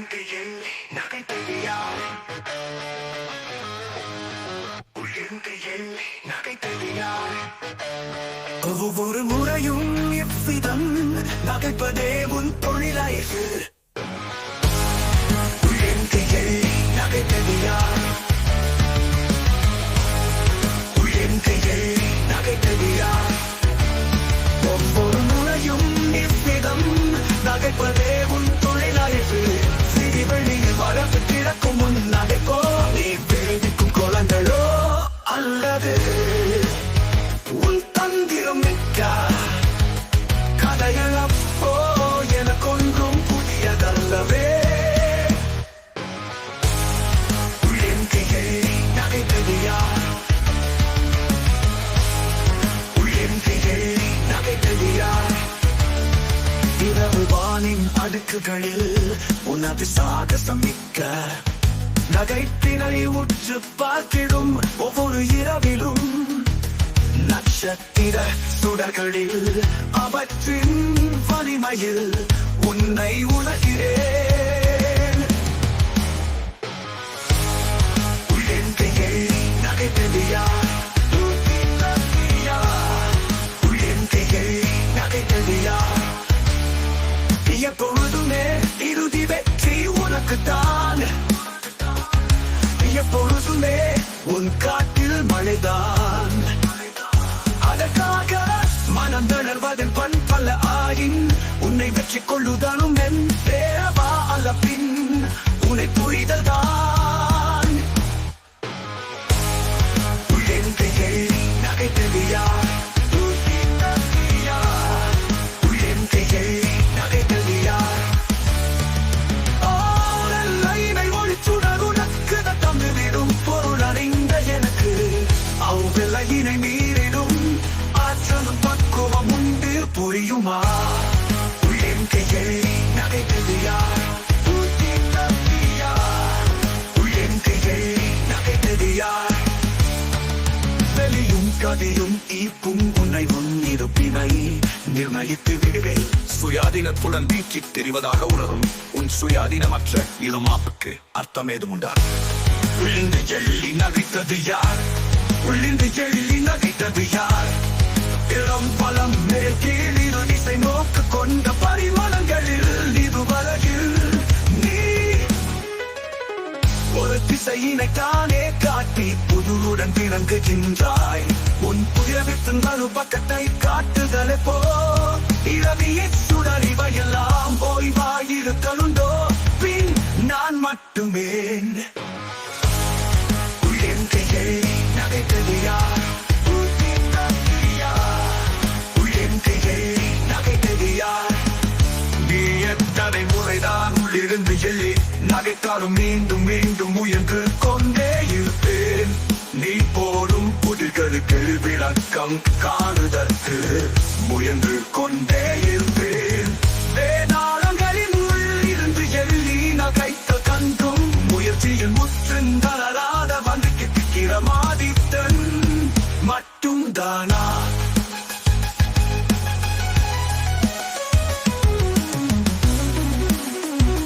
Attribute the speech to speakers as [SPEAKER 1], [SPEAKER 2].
[SPEAKER 1] உள்ளிந்தியில் நகைத்தெரியார் நகை தெரியா ஒவ்வொரு முறையும் எவ்விதம் நகைப்பதே உன் தொழிலாயிற்று. நகைத்தது இரவு வானின் அடுக்குகளில் உனது சாகசம் மிக்க நகைத்தினை உற்று பார்த்திடும் ஒவ்வொரு இரவிலும் நட்சத்திர சுடர்களில் அவற்றின் வலிமையில் உன்னை உணர்கிறேன். The die அவ்விலையினை மீறிடும் ஆற்றலும் பக்குவம் உண்டு. புரியுமா? உள்ளின் கையில் நகைத்தது யார்? உள்ளின் கையில் நகைத்தது யார்? வெளியும் கதையும் ஈப்பும் உன்னை முன்னிருப்பினை நிர்ணயித்து விடுவேன்.
[SPEAKER 2] சுயாதீனத்துடன் வீச்சி தெரிவதாக உணரும். உன் சுயாதீனமற்ற இளமாப்புக்கு அர்த்தம் ஏதும் உண்டா?
[SPEAKER 1] விழுந்து எள்ளி நகைத்தது யார்? உள்ளிந்து எள்ளி நகைத்தது யார்? இளம் பலம் மேல் இரு திசை நோக்கு கொண்ட பரிமளங்களில் இது வரையில் நீ ஒரு திசையினை தானே காட்டி புதுவுடன் விளங்குகின்றாய் உன் புயவித்து மறுபக்கத்தை காட்டுதலை போ. இரவியை சுடறிவையெல்லாம் ஓய்வாயிருக்கலுண்டோ பின் நான் மட்டுமே முறைதான் எள்ளி நகைத்தாலும் மீண்டும் மீண்டும் முயன்று கொண்டே இருப்பேன். நீ போடும் புதிர்களுக்கு விளக்கம் காணுதற்கு முயன்று கொண்டே இருப்பேன். வேதாளங்களின் உள் இருந்து எள்ளி நகைத்த கண்டும் முயற்சியில் முற்றுந்தளரா